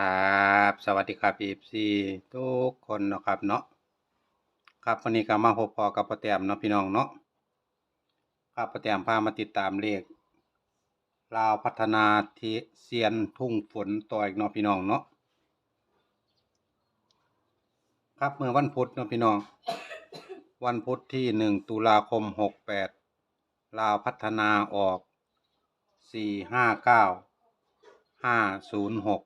ครับ สวัสดีครับ FC ทุกคนนะครับเนาะครับวันนี้ก็มาพบพอกับป้าแตมเนาะพี่น้องเนาะครับป้าแตมพามาติดตามเลขลาวพัฒนาทีเซียนทุ่งฝนต่ออีกเนาะพี่น้องเนาะครับเมื่อวันพุธเนาะพี่น้อง วันพุธที่หนึ่งตุลาคมหกแปดลาวพัฒนาออกสี่ห้าเก้าห้าศูนย์หก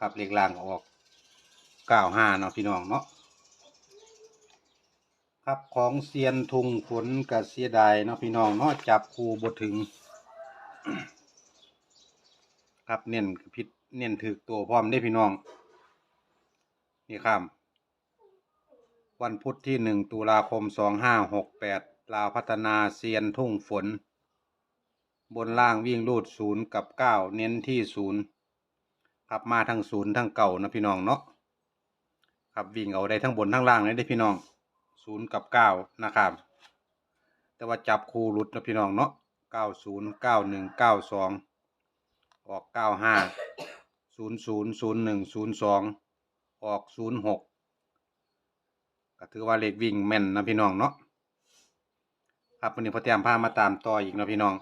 ครับเลขล่างก็ออกเก้าห้าเนาะพี่น้องเนาะครับของเซียนทุงฝนกับเสียดายเนาะพี่น้องเนาะจับคูบทถึง ครับเน้นพิษเน้นถือตัวพร้อมได้พี่น้อง นี่ครับวันพุธที่หนึ่งตุลาคมสองห้าหกแปดลาวพัฒนาเซียนทุ่งฝน บนล่างวิ่งรูดศูนย์กับเก้าเน้นที่ศูนย์ ครับมาทั้งศูนย์ทั้งเก่านะพี่น้องเนาะครับวิ่งเอาได้ทั้งบนทั้งล่างเลยได้พี่น้องศูนย์กับเก้านะครับ แต่ว่าจับคู่หลุดนะพี่น้องเนาะเก้าศูนย์เก้าหนึ่งเก้าสองออกเก้าห้าศูนย์ศูนย์ศูนย์หนึ่งศูนย์สองออกศูนย์หกก็ถือว่าเลขวิ่งแม่นนะพี่น้องเนาะครับวันนี้พอเตรียมพามาตามต่ออีกนะพี่น้อง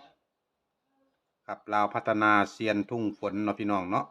ครับลาวพัฒนาเซียนทุ่งฝนนะพี่น้องเนาะ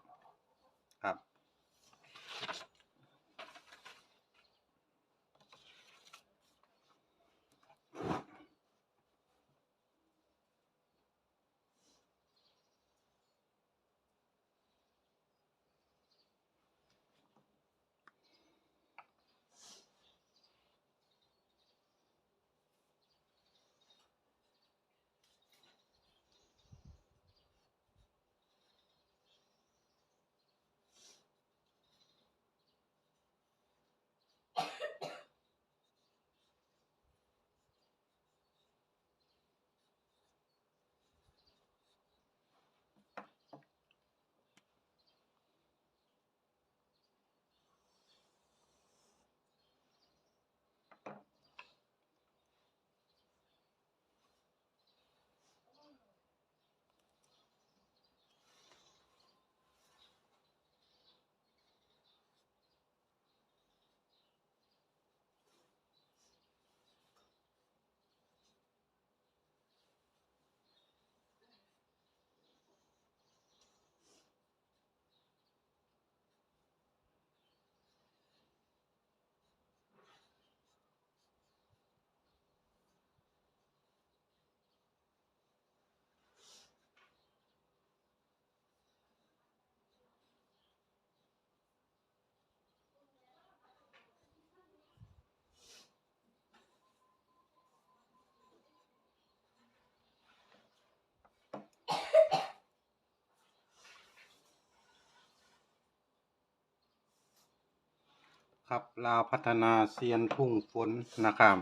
ครับ ลาวพัฒนาเซียนทุ่งฝนนะครับ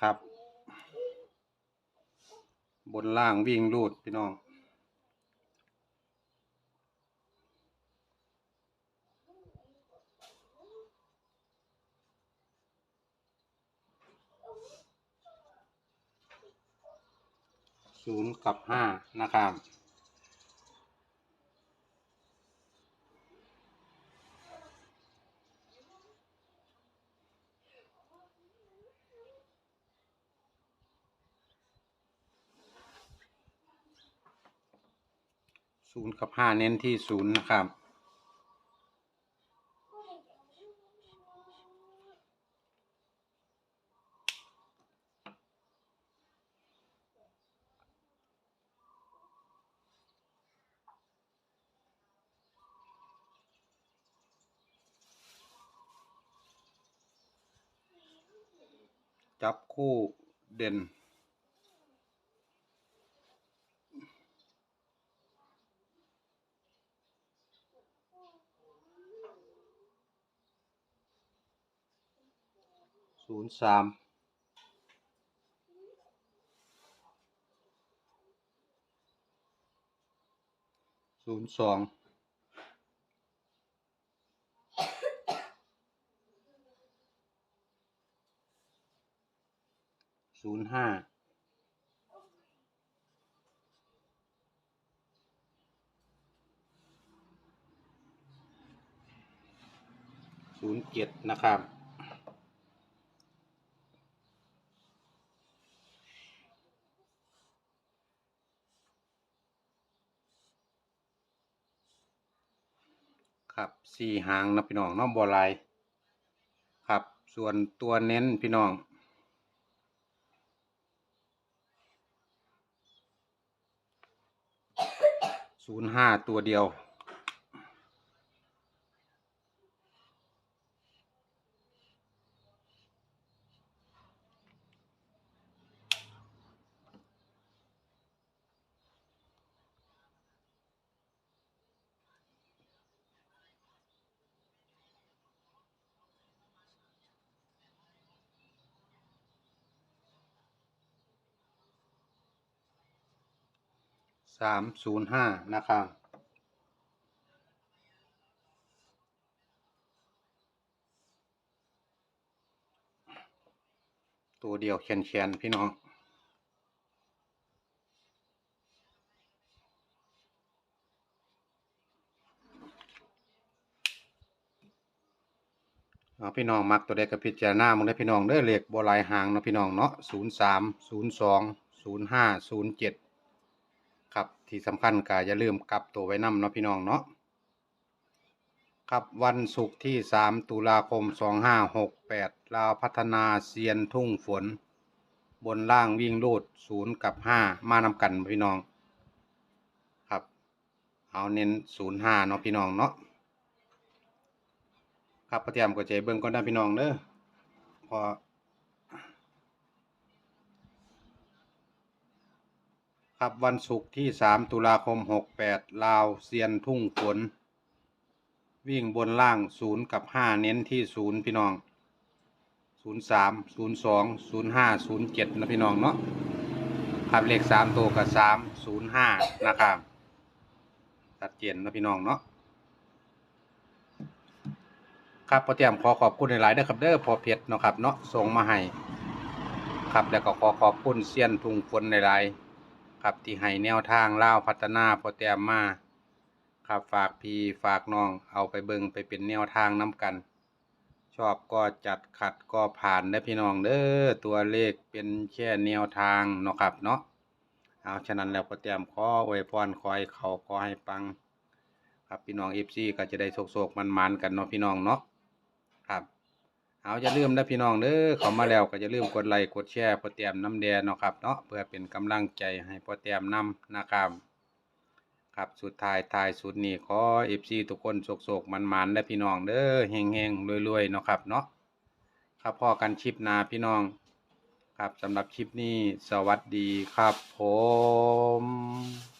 ครับ บนล่างวิ่งรูดพี่น้องศูนย์กับห้านะครับ ศูนย์กับห้าเน้นที่ศูนย์นะครับ จับคู่เด่น ศูนย์สามศูนย์สองศูนย์ห้าศูนย์เจ็ดนะครับ ครับสี่หางนะพี่น้องน้องบัวลายครับ ส่วนตัวเน้นพี่น้อง ศูนย์ห้าตัวเดียว สามศูนย์ห้านะครับตัวเดียวแขนๆพี่น้องเอาพี่น้องมักตัวใดกับพิจารณามึงได้พี่น้องเด้อเลขบัวลายหางเนาะพี่น้องเนาะศูนย์สามศูนย์สองศูนย์ห้าศูนย์เจ็ด ที่สำคัญก็อย่าลืมกลับตัวไว้นํเนาะพี่น้องเนาะครับวันศุกร์ที่สามตุลาคมสองห้าหกแปดลาวพัฒนาเซียนทุ่งฝน บนล่างวิ่งลูดศูนย์กับห้ามานำกันพี่น้อง ครับ เอาเน้นศูนย์ห้าเนาะพี่น้องเนาะครับประเตรียมก็ใจเบิ่งก่อนนะพี่น้องเด้อพอ ครับวันศุกร์ที่ 3 ตุลาคม 68 ลาวเซียนทุ่งฝนวิ่งบนล่าง 0 กับ 5 เน้นที่ 0 พี่น้อง 03 02 05 07 นะพี่น้องเนาะครับเลข 3 ตัวกับ 3 05 นะครับชัดเจนนะพี่น้องเนาะครับพอเตรียมขอขอบคุณหลายๆเด้อครับเด้อพอเพชรเนาะครับเนาะส่งมาให้ครับแล้วก็ขอขอบคุณเซียนทุ่งฝนหลายๆ ครับที่ให้แนวทางเล่าพัฒนาพอเตรียมมาครับฝากพี่ฝากน้องเอาไปเบิงไปเป็นแนวทางน้ำกัน ชอบก็จัดขัดก็ผ่านได้พี่น้องเด้อตัวเลขเป็นแค่แนวทางเนาะครับเนาะเอาฉะนั้นแล้วพอเตรียมขออวยพรขอให้เขาขอให้ปัง ครับพี่น้องเอฟซีก็จะได้โศกๆมันๆกันเนาะพี่น้องเนาะครับ เอาอย่าลืมนะพี่น้องเด้อเข้ามาแล้วก็อย่าลืมกดไลค์กดแชร์พอเตรียมน้ำแดงเนาะครับเนาะเพื่อเป็นกำลังใจให้พอเตรียมนำนะครับครับสุดท้ายท้ายสุดนี้ขอเอฟซีทุกคนโศกๆมันๆและพี่น้องเด้อเฮงๆรวยๆเนาะครับเนาะครับพ่อกันชิปนาพี่น้อง ครับสำหรับคลิปนี้สวัสดีครับผม